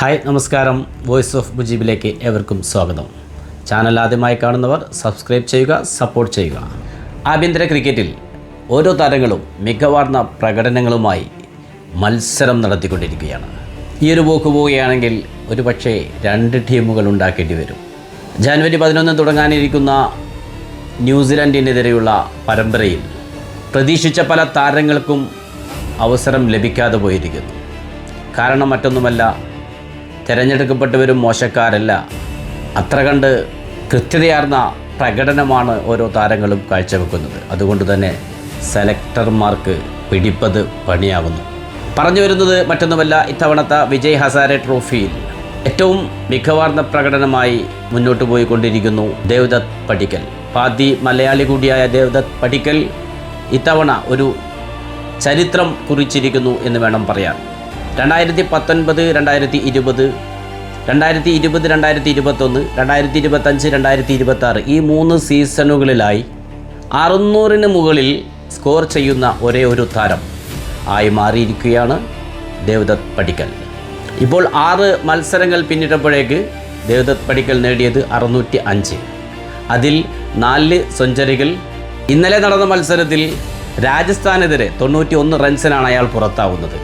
Hi നമസ്കാരം. Voice of മുജീബിലേക്ക് ഏവർക്കും സ്വാഗതം. ചാനൽ ആദ്യമായി കാണുന്നവർ സബ്സ്ക്രൈബ് ചെയ്യുക സപ്പോർട്ട് ചെയ്യുക. ആഭ്യന്തര ക്രിക്കറ്റിൽ ഓരോ താരങ്ങളും മികവാർന്ന പ്രകടനങ്ങളുമായി മത്സരം നടത്തിക്കൊണ്ടിരിക്കുകയാണ്. ഈ ഒരു പോക്ക് പോവുകയാണെങ്കിൽ ഒരു പക്ഷേ രണ്ട് ടീമുകൾ ഉണ്ടാക്കേണ്ടി വരും. ജാനുവരി പതിനൊന്ന് തുടങ്ങാനിരിക്കുന്ന ന്യൂസിലൻഡിനെതിരെയുള്ള പരമ്പരയിൽ പ്രതീക്ഷിച്ച പല താരങ്ങൾക്കും അവസരം ലഭിക്കാതെ പോയിരിക്കുന്നു. കാരണം മറ്റൊന്നുമല്ല തിരഞ്ഞെടുക്കപ്പെട്ടവരും മോശക്കാരല്ല. അത്ര കണ്ട് കൃത്യതയാർന്ന പ്രകടനമാണ് ഓരോ താരങ്ങളും കാഴ്ചവെക്കുന്നത്. അതുകൊണ്ട് തന്നെ സെലക്ടർമാർക്ക് പിടിപ്പത് പണിയാകുന്നു പറഞ്ഞു വരുന്നത് മറ്റൊന്നുമല്ല ഇത്തവണത്തെ വിജയ് ഹസാരെ ട്രോഫിയിൽ ഏറ്റവും മികവാർന്ന പ്രകടനമായി മുന്നോട്ട് പോയിക്കൊണ്ടിരിക്കുന്നു ദേവ്ദത്ത് പടിക്കൽ. പാതി മലയാളി കൂടിയായ ദേവ്ദത്ത് പടിക്കൽ ഇത്തവണ ഒരു ചരിത്രം കുറിച്ചിരിക്കുന്നു എന്ന് വേണം പറയാൻ. രണ്ടായിരത്തി പത്തൊൻപത് രണ്ടായിരത്തി ഇരുപത് രണ്ടായിരത്തി ഇരുപത് രണ്ടായിരത്തി ഇരുപത്തൊന്ന് രണ്ടായിരത്തി ഇരുപത്തഞ്ച് രണ്ടായിരത്തി ഇരുപത്തി ആറ് ഈ മൂന്ന് സീസണുകളിലായി അറുന്നൂറിന് മുകളിൽ സ്കോർ ചെയ്യുന്ന ഒരേ ഒരു താരം ആയി മാറിയിരിക്കുകയാണ് ദേവദത്ത് പടിക്കൽ. ഇപ്പോൾ ആറ് മത്സരങ്ങൾ പിന്നിട്ടപ്പോഴേക്ക് ദേവദത്ത് പടിക്കൽ നേടിയത് അറുന്നൂറ്റി അഞ്ച് അതിൽ നാല് സെഞ്ചുറികൾ. ഇന്നലെ നടന്ന മത്സരത്തിൽ രാജസ്ഥാനെതിരെ തൊണ്ണൂറ്റി ഒന്ന് റൺസിനാണ് അയാൾ പുറത്താവുന്നത്.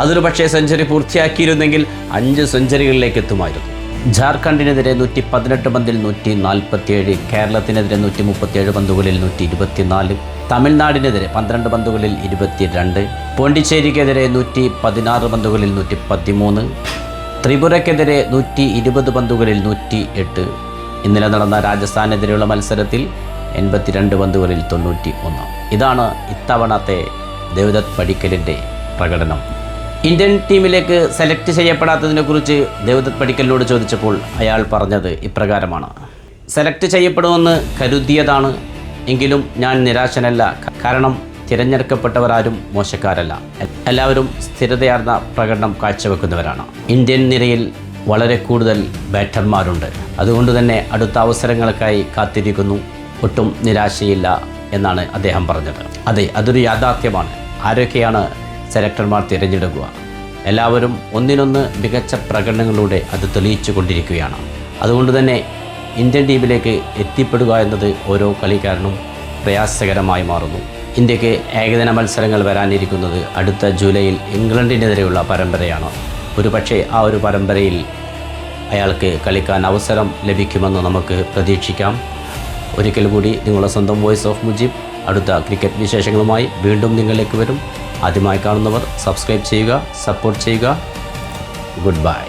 അതൊരു പക്ഷേ സെഞ്ചുറി പൂർത്തിയാക്കിയിരുന്നെങ്കിൽ അഞ്ച് സെഞ്ചുറികളിലേക്ക് എത്തുമായിരുന്നു. ജാർഖണ്ഡിനെതിരെ നൂറ്റി പതിനെട്ട് പന്തിൽ നൂറ്റി നാൽപ്പത്തിയേഴ് കേരളത്തിനെതിരെ നൂറ്റി മുപ്പത്തിയേഴ് പന്തുകളിൽ നൂറ്റി ഇരുപത്തിനാല് തമിഴ്നാടിനെതിരെ പന്ത്രണ്ട് പന്തുകളിൽ ഇരുപത്തിരണ്ട് പോണ്ടിച്ചേരിക്കെതിരെ നൂറ്റി പതിനാറ് പന്തുകളിൽ നൂറ്റി പതിമൂന്ന് ത്രിപുരയ്ക്കെതിരെ നൂറ്റി ഇരുപത് പന്തുകളിൽ നൂറ്റി എട്ട് ഇന്നലെ നടന്ന രാജസ്ഥാനെതിരെയുള്ള മത്സരത്തിൽ എൺപത്തിരണ്ട് പന്തുകളിൽ തൊണ്ണൂറ്റി ഒന്ന് ഇതാണ് ഇത്തവണത്തെ ദേവദത്ത് പടിക്കലിന്റെ പ്രകടനം. ഇന്ത്യൻ ടീമിലേക്ക് സെലക്ട് ചെയ്യപ്പെടാത്തതിനെക്കുറിച്ച് ദേവദത്ത് പടിക്കലിനോട് ചോദിച്ചപ്പോൾ അയാൾ പറഞ്ഞത് ഇപ്രകാരമാണ്. സെലക്ട് ചെയ്യപ്പെടുമെന്ന് കരുതിയതാണ്. എങ്കിലും ഞാൻ നിരാശനല്ല. കാരണം തിരഞ്ഞെടുക്കപ്പെട്ടവരാരും മോശക്കാരല്ല. എല്ലാവരും സ്ഥിരതയാർന്ന പ്രകടനം കാഴ്ചവെക്കുന്നവരാണ്. ഇന്ത്യൻ നിരയിൽ വളരെ കൂടുതൽ ബാറ്റർമാരുണ്ട്. അതുകൊണ്ട് തന്നെ അടുത്ത അവസരങ്ങൾക്കായി കാത്തിരിക്കുന്നു. ഒട്ടും നിരാശയില്ല എന്നാണ് അദ്ദേഹം പറഞ്ഞത്. അതെ അതൊരു യാഥാർത്ഥ്യമാണ്. ആരൊക്കെയാണ് സെലക്ടർമാർ തിരഞ്ഞെടുക്കുക. എല്ലാവരും ഒന്നിനൊന്ന് മികച്ച പ്രകടനങ്ങളിലൂടെ അത് തെളിയിച്ചു കൊണ്ടിരിക്കുകയാണ്. അതുകൊണ്ട് തന്നെ ഇന്ത്യൻ ടീമിലേക്ക് എത്തിപ്പെടുക എന്നത് ഓരോ കളിക്കാരനും പ്രയാസകരമായി മാറുന്നു. ഇന്ത്യയ്ക്ക് ഏകദിന മത്സരങ്ങൾ വരാനിരിക്കുന്നത് അടുത്ത ജൂലൈയിൽ ഇംഗ്ലണ്ടിനെതിരെയുള്ള പരമ്പരയാണ്. ഒരുപക്ഷെ ആ ഒരു പരമ്പരയിൽ അയാൾക്ക് കളിക്കാൻ അവസരം ലഭിക്കുമെന്ന് നമുക്ക് പ്രതീക്ഷിക്കാം. ഒരിക്കൽ കൂടി നിങ്ങളുടെ സ്വന്തം വോയിസ് ഓഫ് മുജീബ്. അടുത്ത ക്രിക്കറ്റ് വിശേഷങ്ങളുമായി വീണ്ടും നിങ്ങളിലേക്ക് വരും. ആദ്യമായി കാണുന്നവർ സബ്സ്ക്രൈബ് ചെയ്യുക സപ്പോർട്ട് ചെയ്യുക. Good bye